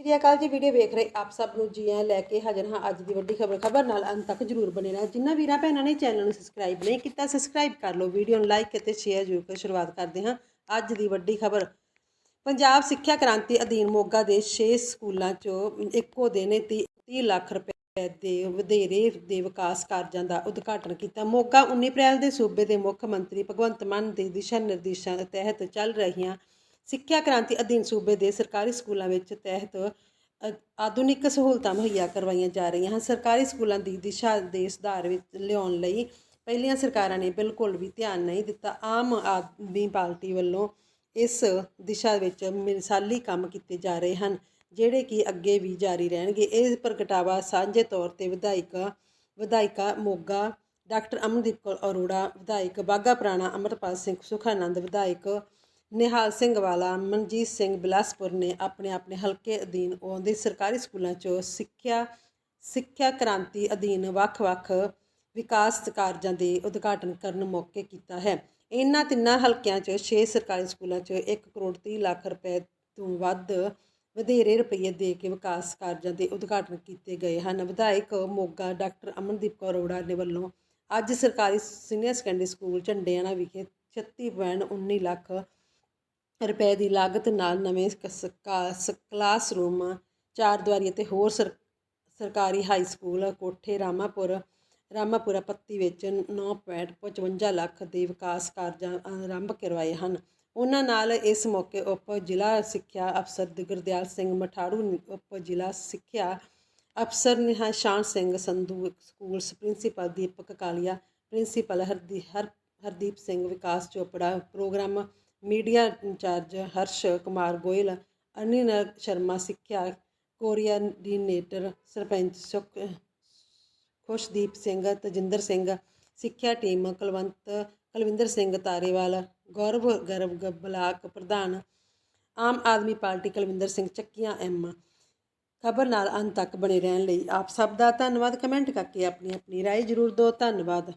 ਸ਼੍ਰੀ ਅਕਾਲ ਜੀ, ਵੀਡੀਓ ਵੇਖ ਰਹੇ ਆਪ ਸਭ ਨੂੰ ਜੀ ਆਇਆਂ ਲੈ ਕੇ ਹਾਜ਼ਰ ਹਾਂ ਅੱਜ ਦੀ ਵੱਡੀ ਖਬਰ। ਖਬਰ ਨਾਲ ਅੰਤ ਤੱਕ ਜਰੂਰ ਬਣੇ ਰਹਿਣਾ ਜਿਨ੍ਹਾਂ ਵੀਰਾਂ ਭੈਣਾਂ ਨੇ ਚੈਨਲ ਨੂੰ ਸਬਸਕ੍ਰਾਈਬ ਨਹੀਂ ਕੀਤਾ ਸਬਸਕ੍ਰਾਈਬ ਕਰ ਲਓ, ਵੀਡੀਓ ਨੂੰ ਲਾਈਕ ਅਤੇ ਸ਼ੇਅਰ ਜ਼ਰੂਰ ਕਰ। ਸ਼ੁਰੂਆਤ ਕਰਦੇ ਹਾਂ ਅੱਜ ਦੀ ਵੱਡੀ ਖਬਰ। ਪੰਜਾਬ ਸਿੱਖਿਆ ਕ੍ਰਾਂਤੀ ਅਧੀਨ ਮੋਗਾ ਦੇ 6 ਸਕੂਲਾਂ 'ਚੋਂ ਇੱਕੋ ਦਿਨ 30 ਲੱਖ ਰੁਪਏ ਦੇ ਵਧੇਰੇ ਦੇ ਵਿਕਾਸ ਕਾਰਜਾਂ ਦਾ ਉਦਘਾਟਨ ਕੀਤਾ। ਮੋਗਾ 19 ਅਪ੍ਰੈਲ ਦੇ ਸੂਬੇ ਦੇ ਮੁੱਖ ਮੰਤਰੀ ਭਗਵੰਤ ਮਾਨ ਦੇ ਦਿਸ਼ਾ ਨਿਰਦੇਸ਼ਾਂ ਤਹਿਤ ਚੱਲ ਰਹੀਆਂ ਸਿੱਖਿਆ ਕ੍ਰਾਂਤੀ ਅਧੀਨ ਸੂਬੇ ਦੇ ਸਰਕਾਰੀ ਸਕੂਲਾਂ ਵਿੱਚ ਤਹਿਤ ਆਧੁਨਿਕ ਸਹੂਲਤਾਂ ਮੁਹੱਈਆ ਕਰਵਾਈਆਂ ਜਾ ਰਹੀਆਂ ਹਨ। ਸਰਕਾਰੀ ਸਕੂਲਾਂ ਦੀ ਦਿਸ਼ਾ ਦੇ ਸੁਧਾਰ ਵਿੱਚ ਲਿਆਉਣ ਲਈ ਪਹਿਲੀਆਂ ਸਰਕਾਰਾਂ ਨੇ ਬਿਲਕੁਲ ਵੀ ਧਿਆਨ ਨਹੀਂ ਦਿੱਤਾ। ਆਮ ਆਦਮੀ ਪਾਰਟੀ ਵੱਲੋਂ ਇਸ ਦਿਸ਼ਾ ਵਿੱਚ ਮਿਸਾਲੀ ਕੰਮ ਕੀਤੇ ਜਾ ਰਹੇ ਹਨ, ਜਿਹੜੇ ਕਿ ਅੱਗੇ ਵੀ ਜਾਰੀ ਰਹਿਣਗੇ। ਇਹ ਪ੍ਰਗਟਾਵਾ ਸਾਂਝੇ ਤੌਰ ਤੇ ਵਿਧਾਇਕਾ ਵਿਧਾਇਕਾ ਮੋਗਾ, ਡਾਕਟਰ ਅਮਨਦੀਪ ਕੌਰ ਅਰੋੜਾ, ਵਿਧਾਇਕ ਬਾਗਾ ਪੁਰਾਣਾ ਅਮਰਪਾਲ ਸਿੰਘ ਸੁਖਾਨੰਦ, ਵਿਧਾਇਕ ਨਿਹਾਲ ਸਿੰਘ ਵਾਲਾ, ਮਨਜੀਤ ਸਿੰਘ ਬਿਲਾਸਪੁਰ ਨੇ ਆਪਣੇ ਆਪਣੇ ਹਲਕੇ ਅਧੀਨ ਆਉਂਦੇ ਸਰਕਾਰੀ ਸਕੂਲਾਂ 'ਚੋਂ ਸਿੱਖਿਆ ਸਿੱਖਿਆ ਕ੍ਰਾਂਤੀ ਅਧੀਨ ਵੱਖ-ਵੱਖ ਵਿਕਾਸ ਕਾਰਜਾਂ ਦੇ ਉਦਘਾਟਨ ਕਰਨ ਮੌਕੇ ਕੀਤਾ ਹੈ। ਇਹਨਾਂ ਤਿੰਨਾਂ ਹਲਕਿਆਂ 'ਚ 6 ਸਰਕਾਰੀ ਸਕੂਲਾਂ 'ਚ 1 ਕਰੋੜ 30 ਲੱਖ ਰੁਪਏ ਤੋਂ ਵੱਧ ਵਧੇਰੇ ਰੁਪਏ ਦੇ ਕੇ ਵਿਕਾਸ ਕਾਰਜਾਂ ਦੇ ਉਦਘਾਟਨ ਕੀਤੇ ਗਏ ਹਨ। ਵਿਧਾਇਕ ਮੋਗਾ ਡਾਕਟਰ ਅਮਨਦੀਪ ਕੌਰ ਅਰੋੜਾ ਨੇ ਵੱਲੋਂ ਅੱਜ ਸਰਕਾਰੀ ਸੀਨੀਅਰ ਸੈਕੰਡਰੀ ਸਕੂਲ ਝੰਡਿਆਣਾ ਵਿਖੇ 36.19 ਲੱਖ ਰੁਪਏ ਦੀ ਲਾਗਤ ਨਾਲ ਨਵੇਂ ਕਸ- ਕਾ- ਸ- ਕਲਾਸਰੂਮ, ਚਾਰ ਦੀਵਾਰੀ ਅਤੇ ਹੋਰ ਸਰ- ਸਰਕਾਰੀ ਹਾਈ ਸਕੂਲ, ਕੋਠੇ, ਰਾਮਾਪੁਰ, ਰਾਮਾਪੁਰਾ ਪੱਤੀ ਵਿੱਚ 9.55 ਲੱਖ ਦੇ ਵਿਕਾਸ ਕਾਰਜਾਂ ਆਰੰਭ ਕਰਵਾਏ ਹਨ। ਉਹਨਾਂ ਨਾਲ ਇਸ ਮੌਕੇ ਉਪ ਜ਼ਿਲ੍ਹਾ ਸਿੱਖਿਆ ਅਫਸਰ ਗੁਰਦਿਆਲ ਸਿੰਘ ਮਠਾੜੂ, ਉਪ ਜ਼ਿਲ੍ਹਾ ਸਿੱਖਿਆ ਅਫਸਰ Nishan Singh, Sandhu school principal Deepak Kalia, principal ਹਰਦੀ, ਹਰ, Hardeep Singh Vikas Chopra, programme media in-charge Harsh Kumar Goyal, Anil Sharma ਸਿੱਖਿਆ ਕੋਰੀਆਡੀਨੇਟਰ ਸਰਪੰਚ ਸੁਖ, ਖੁਸ਼ਦੀਪ ਸਿੰਘ, ਤਜਿੰਦਰ ਸਿੰਘ, ਸਿੱਖਿਆ ਟੀਮ ਕੁਲਵੰਤ, ਕੁਲਵਿੰਦਰ ਸਿੰਘ ਤਾਰੇਵਾਲ ਗੌਰਵ ਗਰਵ ਬਲਾਕ ਪ੍ਰਧਾਨ, ਆਮ ਆਦਮੀ ਪਾਰਟੀ ਕੁਲਵਿੰਦਰ ਸਿੰਘ ਚੱਕੀਆਂ, ਐਮ। ਖਬਰ ਨਾਲ ਅੰਤ ਤੱਕ ਬਣੇ ਰਹਿਣ ਲਈ ਆਪ ਸਭ ਦਾ ਧੰਨਵਾਦ। ਕਮੈਂਟ ਕਰਕੇ ਆਪਣੀ ਆਪਣੀ ਰਾਏ ਜ਼ਰੂਰ ਦਿਓ। ਧੰਨਵਾਦ।